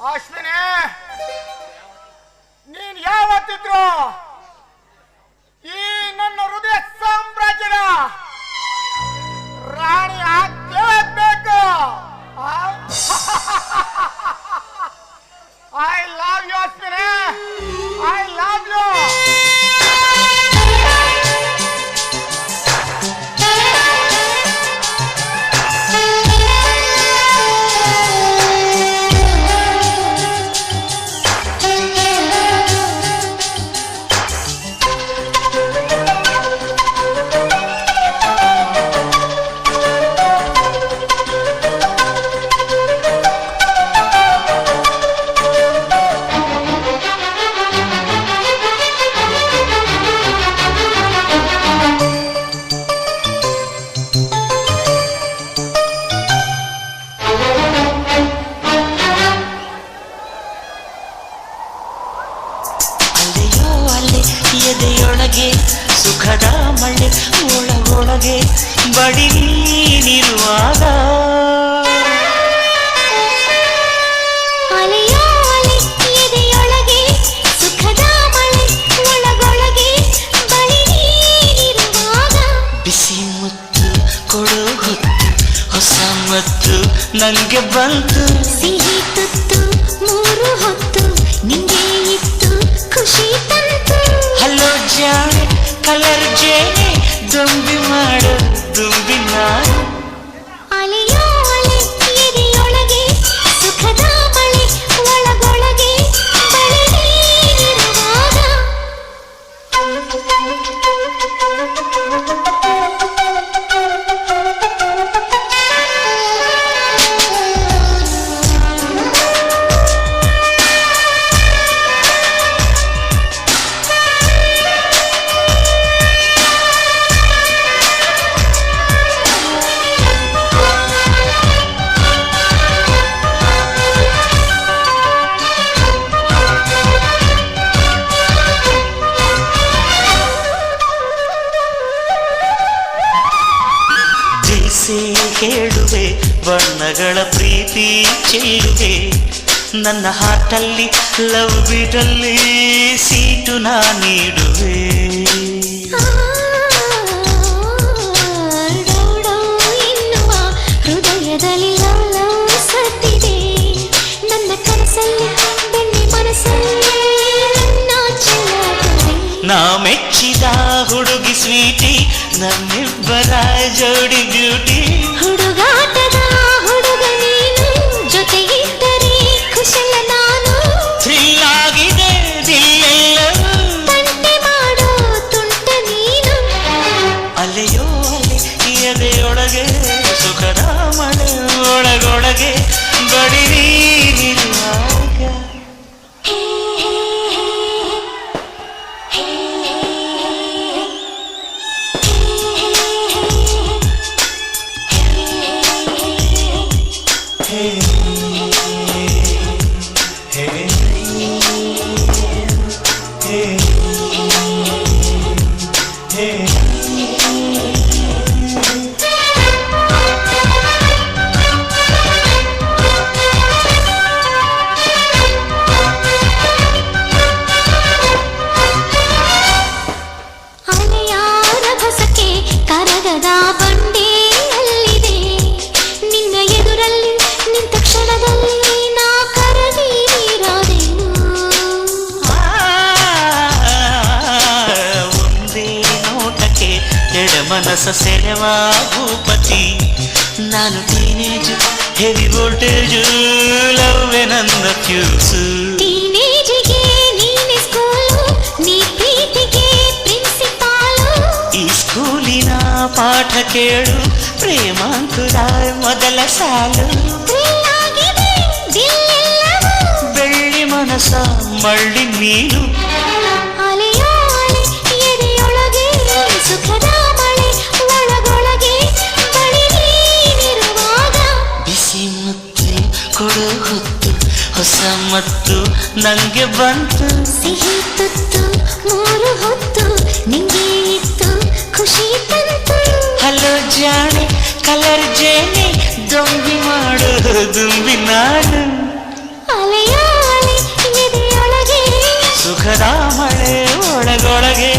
ಅಶ್ವಿನಿ ನೀನ್ ಯಾವತ್ತಿದ್ರು ಮಳೆ ಒಳಗೊಳಗೆ ಬಡಿ ನೀನಿರುವಾಗ ಬಿಸಿ ಮುತ್ತು ಕೊಡೋ ಹೊತ್ತು ಹೊಸ ಮತ್ತು ನಂಗೆ ಬಂತು. ಸಿಹಿ ತುತ್ತು ಮೂರು ಹೊತ್ತು ನಿಂಗೆ ಇತ್ತು ಖುಷಿ ತಂತು. ಹಲೋ ಜಾಣೆ ಕಲರ್ ಜೇನೆ தும்பி மாட தும்பினார் அலி ದಿಸೆ ಹೇಳುವೆ ಬಣ್ಣಗಳ ಪ್ರೀತಿ ಚೆಲ್ಲುವೆ ನನ್ನ ಹಾಟಲ್ಲಿ ಲವ್ ಬಿಡಲ್ಲಿ ಸೀಟು ನಾ ನೀಡುವೆ ಡೌಡೌ ಎನ್ನುವ ಹೃದಯದಲ್ಲಿ ಲವ್ ಲವ್ ಸತ್ತಿದೆ ನನ್ನ ಕನಸಲ್ಲಿ ಬೆಣ್ಣೆ ಮನಸ್ಸಲ್ಲಿ ನನ್ನ ಚೆಲ್ಲುತ್ತದೆ ನಾ ಮೆಚ್ಚಿದ ಹುಡುಗಿ ಸ್ವೀಟಿ ನಮ್ಮಿಬ್ಬರ ಜೋಡಿ ಬ್ಯೂಟಿ సెలవా భూపతి నాను టీనేజ్ హెవీ వోల్టేజ్ లవ్ ఎనంద ఫ్యూస్ టీనేజ్కి నీనే స్కూల్ నీ ప్రీతికి ప్రిన్సిపాల్ ఈ స్కూలిన పాఠ కేడు ప్రేమాంకురాయ్ మొదల సాలు ಒಳಗೊಳಗೆ ಮಳ್ಳಿ ನೀನು. ಬಿಸಿ ಮುತ್ತು ಕೊಡು ಹೊತ್ತು ಹೊಸ ಮತ್ತು ನಂಗೆ ಬಂತು. ಸಿಹಿ ತುತ್ತು ಮೂರು ಹೊತ್ತು ನಿಂಗೆ ಇತ್ತು ಖುಷಿ ತಂತು. ಹಲೋ ಜಾಣೆ ಕಲರ್ ಜೇನೆ ದೊಂಬಿ ಮಾಡು ದುಂಬಿ ನಾಡು. ವರ್ಷದ ಮಳೆ ಒಳಗೊಳಗೆ